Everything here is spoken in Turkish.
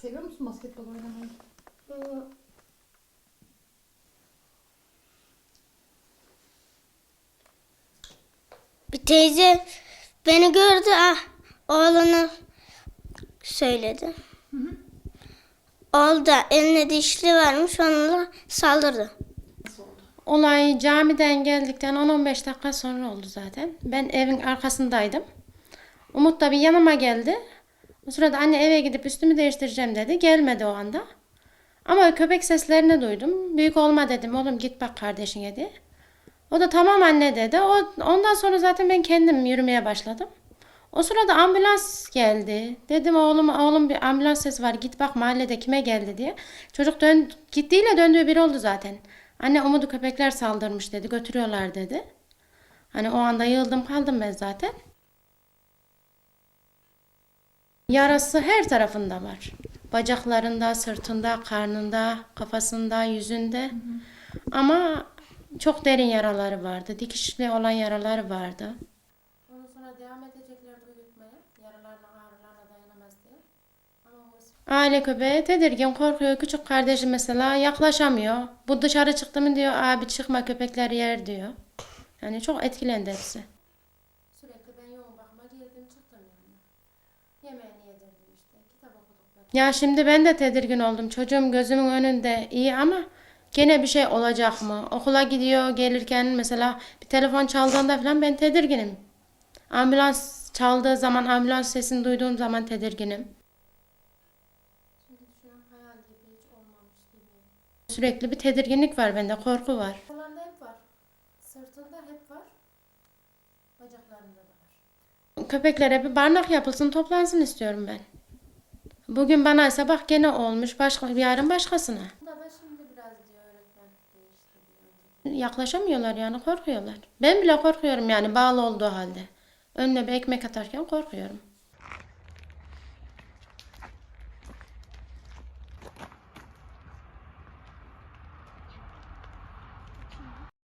Seviyor musun basketbol oynamayı? Bir teyze beni gördü ah oğlunu söyledi. Oğlu da eline dişli varmış onunla saldırdı. Nasıl oldu? Olay camiden geldikten 10-15 dakika sonra oldu zaten. Ben evin arkasındaydım. Umut da bir yanıma geldi. O sırada anne eve gidip üstümü değiştireceğim dedi. Gelmedi o anda. Ama köpek seslerini duydum. Büyük olma dedim. Oğlum git bak kardeşine diye. O da tamam anne dedi. O, ondan sonra zaten ben kendim yürümeye başladım. O sırada ambulans geldi. Dedim oğlum oğlum bir ambulans sesi var. Git bak mahallede kime geldi diye. Çocuk dön, gittiğiyle döndüğü biri oldu zaten. Anne umudu köpekler saldırmış dedi. Götürüyorlar dedi. Hani o anda yıldım kaldım ben zaten. Yarası her tarafında var. Bacaklarında, sırtında, karnında, kafasında, yüzünde. Ama çok derin yaraları vardı. Dikişli olan yaraları vardı. Ondan sonra devam edeceklerdi uyutmaya. Yaralarına, ağrılarına dayanamaz diye. Aile köpeği tedirgin, korkuyor. Küçük kardeşi mesela yaklaşamıyor. Bu dışarı çıktı mı diyor, abi çıkma köpekler yer diyor. Yani çok etkilendi hepsi. Sürekli ben yoğun bakıma girdim çıktım yanına. Yemeğini yedirdim işte, kitap okuduk. Ya şimdi ben de tedirgin oldum. Çocuğum gözümün önünde iyi ama gene bir şey olacak mı? Okula gidiyor gelirken mesela bir telefon çaldığında falan ben tedirginim. Ambulans çaldığı zaman, ambulans sesini duyduğum zaman tedirginim. Sürekli bir tedirginlik var bende, korku var. Kollarında hep var. Sırtında hep var. Bacaklarında da. Köpeklere bir barınak yapılsın, toplansın istiyorum ben. Bugün bana ise bak gene olmuş, başka yarın başkasına. Yaklaşamıyorlar yani korkuyorlar. Ben bile korkuyorum yani bağlı olduğu halde. Önüne bir ekmek atarken korkuyorum.